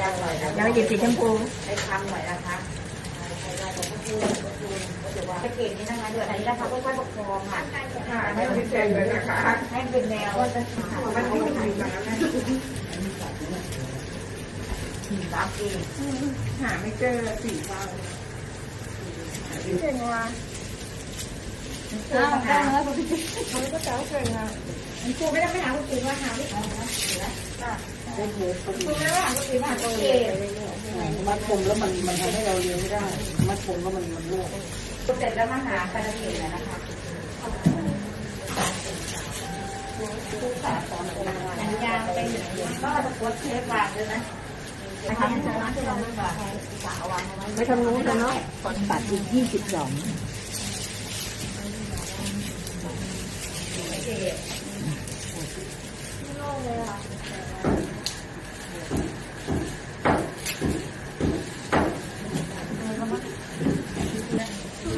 ยังหน่อยนะแล้วหยิบสีชมพูให้ทำหน่อยนะคะใครได้ของพระคุณพระคุณก็จะว่าแพ็กเกจนี้นะคะด้วยอันนี้นะคะค่อยๆประคองค่ะค่ะให้พิเศษเลยนะคะให้เป็นแนวว่าจะหามันไม่ถูกอยู่แล้วนะรับเองหาไม่เจอสีฟ้าเก่งว่ะ อ้าวได้แล้วคุณพี่เขาก็เจ้าเก่งอะครูไม่ได้ไปหาคุณตีว่าหาไม่ออกนะเหลือครูไม่ได้หาคุณตีว่าหาตัวเองมัดผมแล้วมันมันทำให้เราเลี้ยงไม่ได้ มัดผมแล้วมันมันโลกเสร็จแล้วมาหาคาราเกะนะคะอันยางเป็นก็จะกดเทปวางด้วยนะทำให้ร้านะเราไม่บอกสาววา งไว้ไม่ท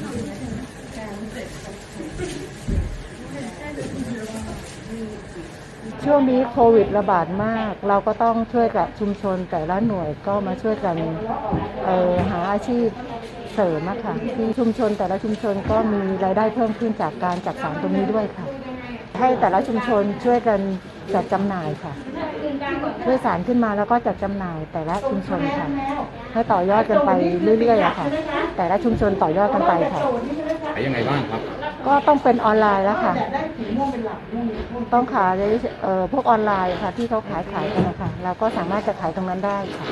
ำนู้นแล้วเนาะตัดอีกยี่สิบสองช่วงนี้โควิดระบาดมาก เราก็ต้องช่วยกับชุมชนแต่ละหน่วยก็มาช่วยกันออหาอาชีพเสริมอะค่ะที่ชุมชนแต่ละชุมชนก็มีรายได้เพิ่มขึ้นจากการจัดสรรตรงนี้ด้วยค่ะ ให้แต่ละชุมชนช่วยกันจัดจำหน่ายค่ะ ช่วยสารขึ้นมาแล้วก็จัดจำหน่ายแต่ละชุมชนค่ะ ให้ต่อยอดกันไปเรื่อยๆอะค่ะ แต่ละชุมชนต่อยอดกันไปค่ะ ขายยังไงบ้างครับ ก็ต้องเป็นออนไลน์แล้วค่ะ ต้องขายในเอ่อพวกออนไลน์ค่ะ ที่เขาขายขายกันนะคะเราก็สามารถจะขายตรงนั้นได้ค่ะ